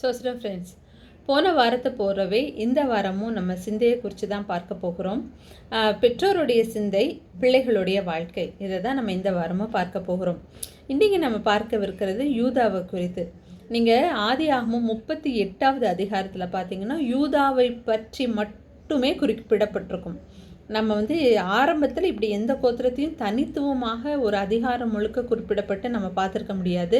சோஸ்டம் friends போன வாரத்தை போகிறவே இந்த வாரமும் நம்ம சிந்தையை குறித்து தான் பார்க்க போகிறோம் பெற்றோருடைய சிந்தை பிள்ளைகளுடைய வாழ்க்கை. இதை தான் நம்ம இந்த வாரமும் பார்க்க போகிறோம். இன்றைக்கி நம்ம பார்க்கவிருக்கிறது யூதாவை குறித்து. நீங்கள் ஆதி ஆகமும் முப்பத்தி எட்டாவது அதிகாரத்தில் பார்த்தீங்கன்னா யூதாவை பற்றி மட்டுமே குறிப்பிடப்பட்டிருக்கும். நம்ம வந்து ஆரம்பத்தில் இப்படி எந்த கோத்திரத்தையும் தனித்துவமாக ஒரு அதிகாரம் முழுக்க குறிப்பிடப்பட்டு நம்ம பார்த்துருக்க முடியாது.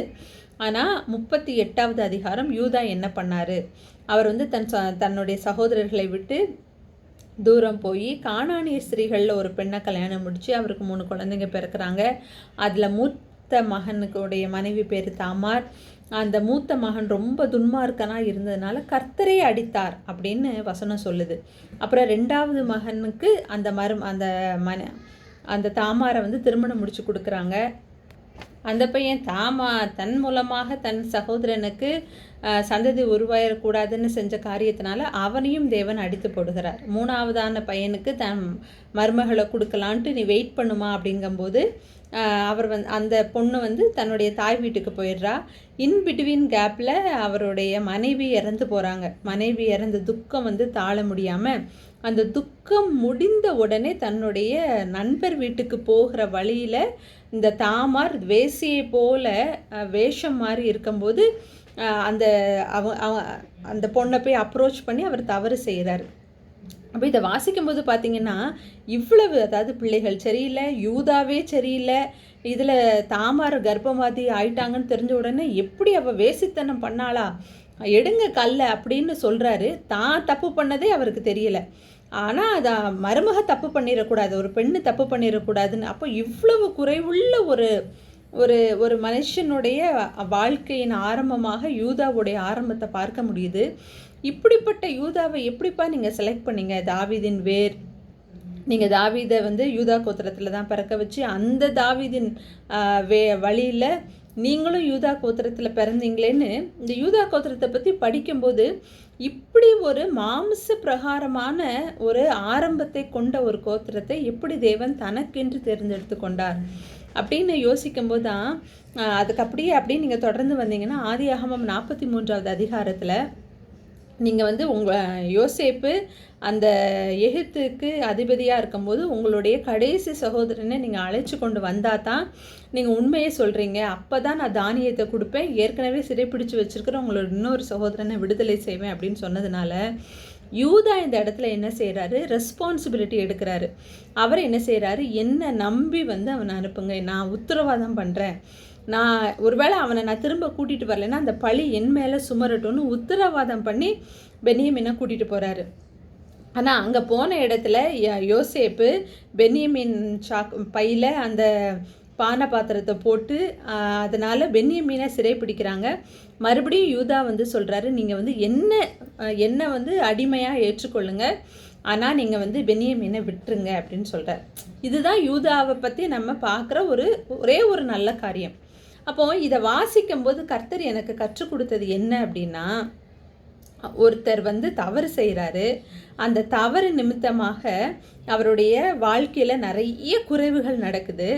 ஆனால் முப்பத்தி எட்டாவது அதிகாரம் யூதா என்ன பண்ணார்? அவர் வந்து தன் ச- தன்னுடைய சகோதரர்களை விட்டு தூரம் போய் காணாணிய ஸ்திரீகளில் ஒரு பெண்ணை கல்யாணம் முடித்து அவருக்கு மூணு குழந்தைங்க பிறக்கிறாங்க. அதில் மூத்த மகனுக்குடைய மனைவி பேர் தாமார். அந்த மூத்த மகன் ரொம்ப துன்மார்க்கனாக இருந்ததுனால கர்த்தரே அடித்தார் அப்படின்னு வசனம் சொல்லுது. அப்புறம் ரெண்டாவது மகனுக்கு அந்த மரும் அந்த மன அந்த தாமாரை வந்து திருமணம் முடிச்சு கொடுக்குறாங்க. அந்த பையன் தாமா தன் மூலமாக தன் சகோதரனுக்கு சந்ததி உருவாயிடக்கூடாதுன்னு செஞ்ச காரியத்தினால அவனையும் தேவன் அடித்து போடுகிறார். மூணாவதான பையனுக்கு தன் மருமகளை கொடுக்கலான்ட்டு நீ வெயிட் பண்ணுமா அப்படிங்கும்போது அவர் வந்து அந்த பொண்ணு வந்து தன்னுடைய தாய் வீட்டுக்கு போயிடுறா. இன் பிட்வீன் கேப்பில் அவருடைய மனைவி இறந்து போகிறாங்க மனைவி இறந்த துக்கம் வந்து தாழ முடியாமல் அந்த துக்கம் முடிந்த உடனே தன்னுடைய நண்பர் வீட்டுக்கு போகிற வழியில் இந்த தாமார் வேசியை போல வேஷம் மாதிரி இருக்கும்போது அந்த அவ அவ- அந்த பொண்ணை போய் அப்ரோச் பண்ணி அவர் தவறு செய்கிறார் அப்போ இதை வாசிக்கும்போது பார்த்தீங்கன்னா இவ்வளவு அதாவது பிள்ளைகள் சரியில்லை யூதாவே சரியில்லை இதில் தாமார் கர்ப்பவாதி ஆயிட்டாங்கன்னு தெரிஞ்ச உடனே எப்படி அவள் வேசித்தனம் பண்ணாளா? எடுங்க கல்லை அப்படின்னு சொல்கிறாரு தான் தப்பு பண்ணதே அவருக்கு தெரியலை. ஆனால் அதை மருமக தப்பு பண்ணிடக்கூடாது ஒரு பெண்ணு தப்பு பண்ணிடக்கூடாதுன்னு அப்போ இவ்வளவு குறைவுள்ள ஒரு ஒரு ஒரு மனுஷனுடைய வாழ்க்கையின் ஆரம்பமாக யூதாவுடைய ஆரம்பத்தை பார்க்க முடியுது. இப்படிப்பட்ட யூதாவை எப்படிப்பா நீங்கள் செலக்ட் பண்ணீங்க? தாவீதின் வேர். நீங்கள் தாவீதை வந்து யூதா கோத்திரத்தில் தான் பிறக்க வச்சு அந்த தாவீதின் வே வழியில் நீங்களும் யூதா கோத்திரத்தில் பிறந்தீங்களேன்னு இந்த யூதா கோத்திரத்தை பற்றி படிக்கும்போது இப்படி ஒரு மாமிச பிரகாரமான ஒரு ஆரம்பத்தை கொண்ட ஒரு கோத்திரத்தை எப்படி தேவன் தனக்கென்று தேர்ந்தெடுத்து கொண்டார் அப்படின்னு யோசிக்கும்போது தான் அதுக்கு அப்படியே அப்படியே நீங்கள் தொடர்ந்து வந்தீங்கன்னா ஆதி அகமம் நாற்பத்தி மூன்றாவது அதிகாரத்தில் நீங்கள் வந்து உங்கள் யோசேப்பு அந்த எகிப்துக்கு அதிபதியாக இருக்கும்போது உங்களுடைய கடைசி சகோதரனை நீங்கள் அழைச்சி கொண்டு வந்தால் தான் நீங்கள் உண்மையை சொல்கிறீங்க அப்போ தான் நான் தானியத்தை கொடுப்பேன். ஏற்கனவே சிறைப்பிடிச்சு வச்சுருக்கிற உங்களோட இன்னொரு சகோதரனை விடுதலை செய்வேன் அப்படின்னு சொன்னதுனால யூதா இந்த இடத்துல என்ன செய்கிறாரு ரெஸ்பான்சிபிலிட்டி எடுக்கிறாரு. அவர் என்ன செய்கிறாரு என்ன நம்பி வந்து அவனை அனுப்புங்க. நான் உத்தரவாதம் பண்ணுறேன் நான் ஒருவேளை அவனை நான் திரும்ப கூட்டிகிட்டு வரலைன்னா அந்த பழி என் மேலே சுமரட்டும்னு உத்தரவாதம் பண்ணி பெனியமினை கூட்டிகிட்டு போகிறாரு ஆனால் அங்கே போன இடத்துல யோசேப்பு பென்யமின் சாக் பையில் அந்த பானை பாத்திரத்தை போட்டு அதனால் அதனால பென்யமீனை சிறை பிடிக்கிறாங்க மறுபடியும் யூதா வந்து சொல்கிறாரு நீங்கள் வந்து என்ன என்ன வந்து அடிமையாக ஏற்றுக்கொள்ளுங்க. ஆனால் நீங்கள் வந்து பென்யமீனை விட்டுருங்க அப்படின்னு சொல்கிறார் இதுதான் யூதாவை பற்றி நம்ம பார்க்குற ஒரு ஒரே ஒரு நல்ல காரியம். அப்போது இதை வாசிக்கும்போது கர்த்தர் எனக்கு கற்றுக் கொடுத்தது என்ன அப்படின்னா ஒருத்தர் வந்து தவறு செய்கிறாரு அந்த தவறு நிமித்தமாக அவருடைய வாழ்க்கையில் நிறைய குறைவுகள் நடக்குது.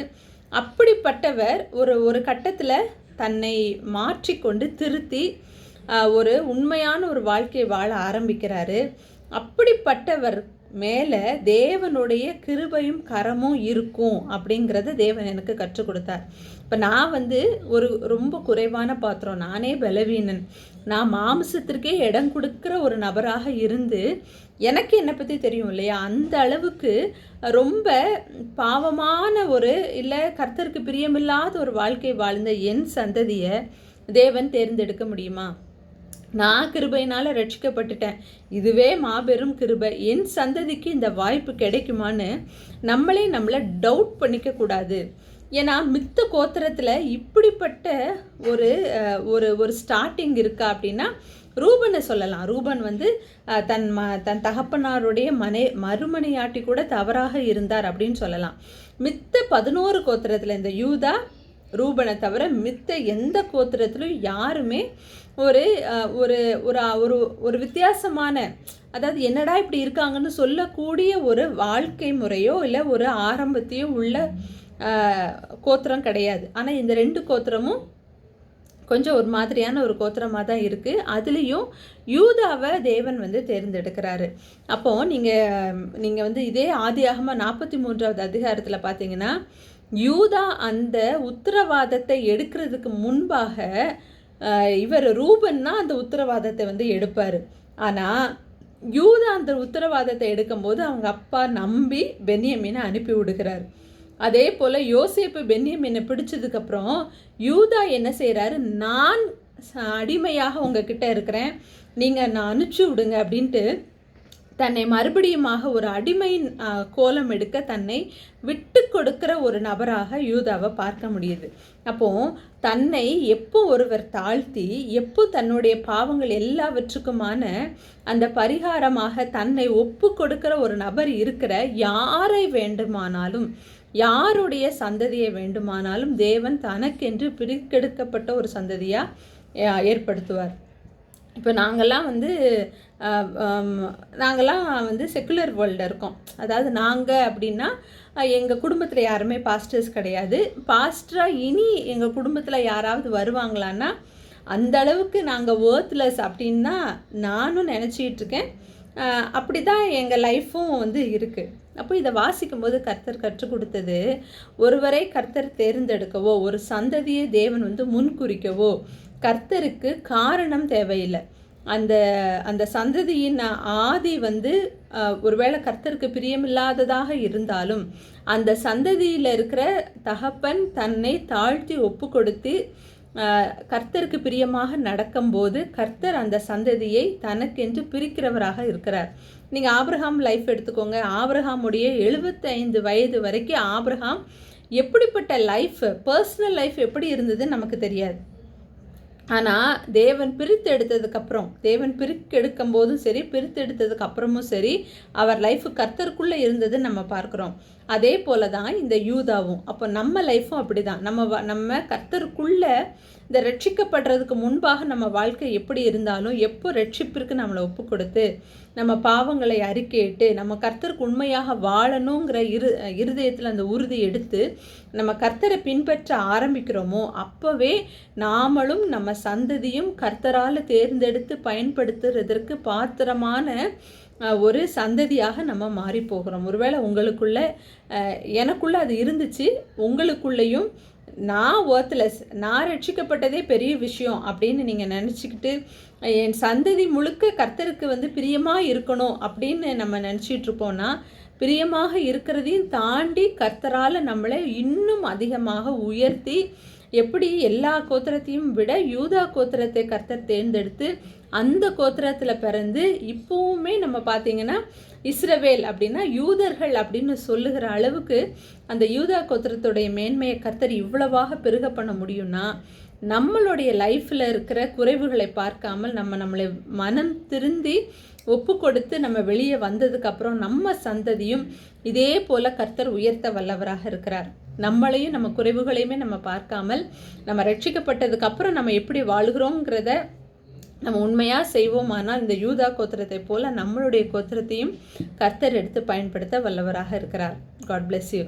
அப்படிப்பட்டவர் ஒரு ஒரு கட்டத்தில் தன்னை மாற்றிக்கொண்டு திருத்தி ஒரு உண்மையான ஒரு வாழ்க்கையை வாழ ஆரம்பிக்கிறாரு. அப்படிப்பட்டவர் மேலே தேவனுடைய கிருபையும் கரமும் இருக்கும் அப்படிங்கிறத தேவன் எனக்கு கற்றுக் கொடுத்தார். இப்போ நான் வந்து ஒரு ரொம்ப குறைவான பாத்திரம் நானே பலவீனன். நான் மாம்சத்திற்கே இடம் கொடுக்குற ஒரு நபராக இருந்து எனக்கு என்னை பற்றி தெரியும் இல்லையா? அந்த அளவுக்கு ரொம்ப பாவமான ஒரு இல்லை கர்த்தருக்கு பிரியமில்லாத ஒரு வாழ்க்கை வாழ்ந்த என் சந்ததியை தேவன் தேர்ந்தெடுக்க முடியுமா? நான் கிருபையினால் ரட்சிக்கப்பட்டுட்டேன். இதுவே மாபெரும் கிருபை. என் சந்ததிக்கு இந்த வாய்ப்பு கிடைக்குமான்னு நம்மளே நம்மளை டவுட் பண்ணிக்கக்கூடாது ஏன்னா மித்த கோத்திரத்தில் இப்படிப்பட்ட ஒரு ஒரு ஒரு ஸ்டார்டிங் இருக்கா அப்படின்னா ரூபனை சொல்லலாம். ரூபன் வந்து தன் ம தன் தகப்பனாருடைய மனை மறுமனையாட்டி கூட தவறாக இருந்தார் அப்படின்னு சொல்லலாம். மித்த பதினோரு கோத்திரத்தில் இந்த யூதா ரூபனை தவிர மித்த எந்த கோத்திரத்திலும் யாருமே ஒரு ஒரு ஒரு ஒரு ஒரு வித்தியாசமான அதாவது என்னடா இப்படி இருக்காங்கன்னு சொல்லக்கூடிய ஒரு வாழ்க்கை முறையோ இல்லை ஒரு ஆரம்பத்தையோ உள்ள கோத்திரம் கிடையாது. ஆனால் இந்த ரெண்டு கோத்திரமும் கொஞ்சம் ஒரு மாதிரியான ஒரு கோத்திரமாக தான் இருக்குது அதுலேயும் யூதாவை தேவன் வந்து தேர்ந்தெடுக்கிறாரு. அப்போது நீங்கள் நீங்கள் வந்து இதே ஆதியாகமாக நாற்பத்தி மூன்றாவது அதிகாரத்தில் பார்த்தீங்கன்னா யூதா அந்த உத்தரவாதத்தை எடுக்கிறதுக்கு முன்பாக இவர் ரூபன்னா அந்த உத்தரவாதத்தை வந்து எடுப்பார். ஆனால் யூதா அந்த உத்தரவாதத்தை எடுக்கும்போது அவங்க அப்பா நம்பி பென்யமீனை அனுப்பி விடுகிறார். அதே போல் யோசேப்பு பென்யமீனை பிடிச்சதுக்கப்புறம் யூதா என்ன செய்கிறாரு நான் ச- அடிமையாக உங்ககிட்ட இருக்கிறேன். நீங்கள் நான் அனுப்பிச்சி விடுங்க அப்படின்ட்டு தன்னை மறுபடியுமாக ஒரு அடிமையின் கோலம் எடுக்க தன்னை விட்டு கொடுக்கிற ஒரு நபராக யூதாவை பார்க்க முடியுது. அப்போ தன்னை எப்போ ஒருவர் தாழ்த்தி எப்போ தன்னுடைய பாவங்கள் எல்லாவற்றுக்குமான அந்த பரிகாரமாக தன்னை ஒப்பு கொடுக்கிற ஒரு நபர் இருக்கிற யாரை வேண்டுமானாலும் யாருடைய சந்ததியை வேண்டுமானாலும் தேவன் தனக்கென்று பிரிக்கெடுக்கப்பட்ட ஒரு சந்ததியாக ஏற்படுத்துவார். இப்போ நாங்கள்லாம் வந்து நாங்கள்லாம் வந்து செக்குலர் வேர்ல்டில் இருக்கோம். அதாவது நாங்கள் அப்படின்னா எங்கள் குடும்பத்தில் யாருமே பாஸ்டர்ஸ் கிடையாது. பாஸ்டராக இனி எங்கள் குடும்பத்தில் யாராவது வருவாங்களான்னா அந்த அளவுக்கு நாங்கள் வேர்த்லெஸ் அப்படின்னா நானும் நினச்சிக்கிட்டு இருக்கேன். அப்படி தான் எங்கள் லைஃப்பும் வந்து இருக்குது அப்போ இதை வாசிக்கும்போது கர்த்தர் கற்றுக் கொடுத்தது ஒருவரை கர்த்தர் தேர்ந்தெடுக்கவோ ஒரு சந்ததியை தேவன் வந்து முன்குறிக்கவோ கர்த்தருக்கு காரணம் தேவையில்லை. அந்த அந்த சந்ததியின் ஆதி வந்து ஒருவேளை கர்த்தருக்கு பிரியமில்லாததாக இருந்தாலும் அந்த சந்ததியில் இருக்கிற தகப்பன் தன்னை தாழ்த்தி ஒப்பு கொடுத்து கர்த்தருக்கு பிரியமாக நடக்கும்போது கர்த்தர் அந்த சந்ததியை தனக்கென்று பிரிக்கிறவராக இருக்கிறார். நீங்கள் ஆப்ரஹாம் லைஃப் எடுத்துக்கோங்க. ஆப்ரஹாமுடைய எழுபத்தைந்து வயது வரைக்கும் ஆப்ரஹாம் எப்படிப்பட்ட லைஃப் பர்சனல் லைஃப் எப்படி இருந்ததுன்னு நமக்கு தெரியாது. ஆனால் தேவன் பிரித்து எடுத்ததுக்கப்புறம் தேவன் பிரிக்கெடுக்கும் போதும் சரி பிரித்து எடுத்ததுக்கு அப்புறமும் சரி அவர் லைஃப் கர்த்தருக்குள்ளே இருந்தது நம்ம பார்க்குறோம். அதே போல தான் இந்த யூதாவும். அப்போ நம்ம லைஃப்பும் அப்படி தான் நம்ம வ- நம்ம கர்த்தருக்குள்ளே இந்த ரட்சிக்கப்படுறதுக்கு முன்பாக நம்ம வாழ்க்கை எப்படி இருந்தாலும் எப்போ ரட்சிப்பிற்கு நம்மளை ஒப்பு கொடுத்து நம்ம பாவங்களை அறிக்கையிட்டு நம்ம கர்த்தருக்கு உண்மையாக வாழணுங்கிற இரு இருதயத்தில் அந்த உறுதி எடுத்து நம்ம கர்த்தரை பின்பற்ற ஆரம்பிக்கிறோமோ அப்போவே நாமளும் நம்ம சந்ததியும் கர்த்தரால் தேர்ந்தெடுத்து பயன்படுத்துறதற்கு பாத்திரமான ஒரு சந்ததியாக நம்ம மாறி போகிறோம் ஒருவேளை உங்களுக்குள்ள எனக்குள்ளே எனக்குள்ள அது இருந்துச்சு உங்களுக்குள்ளேயும் நான் ஒர்த்லெஸ் நான் ரட்சிக்கப்பட்டதே பெரிய விஷயம் அப்படின்னு நீங்கள் நினச்சிக்கிட்டு என் சந்ததி முழுக்க கர்த்தருக்கு வந்து பிரியமாக இருக்கணும் அப்படின்னு நம்ம நினச்சிட்டு இருப்போம்னா பிரியமாக இருக்கிறதையும் தாண்டி கர்த்தரால் நம்மளை இன்னும் அதிகமாக உயர்த்தி எப்படி எல்லா கோத்திரத்தையும் விட யூதா கோத்திரத்தை கர்த்தர் தேர்ந்தெடுத்து அந்த கோத்திரத்தில் பிறந்து இப்போவுமே நம்ம பார்த்திங்கன்னா இஸ்ரவேல் அப்படின்னா யூதர்கள் அப்படின்னு சொல்லுகிற அளவுக்கு அந்த யூதா கோத்திரத்துடைய மேன்மையை கர்த்தர் இவ்வளவாக பெருக பண்ண முடியும்னா நம்மளுடைய லைஃப்பில் இருக்கிற குறைவுகளை பார்க்காமல் நம்ம நம்மளை மனம் திருந்தி ஒப்பு கொடுத்து நம்ம வெளியே வந்ததுக்கப்புறம் நம்ம சந்ததியும் இதே போல் கர்த்தர் உயர்த்த வல்லவராக இருக்கிறார். நம்மளையும் நம்ம குறைவுகளையுமே நம்ம பார்க்காமல் நம்ம ரட்சிக்கப்பட்டதுக்கப்புறம் நம்ம எப்படி வாழ்கிறோங்கிறத நம்ம உண்மையாக செய்வோமானால் இந்த யூதா கோத்திரத்தை போல நம்மளுடைய கோத்திரத்தையும் கர்த்தர் எடுத்து பயன்படுத்த வல்லவராக இருக்கிறார். God bless you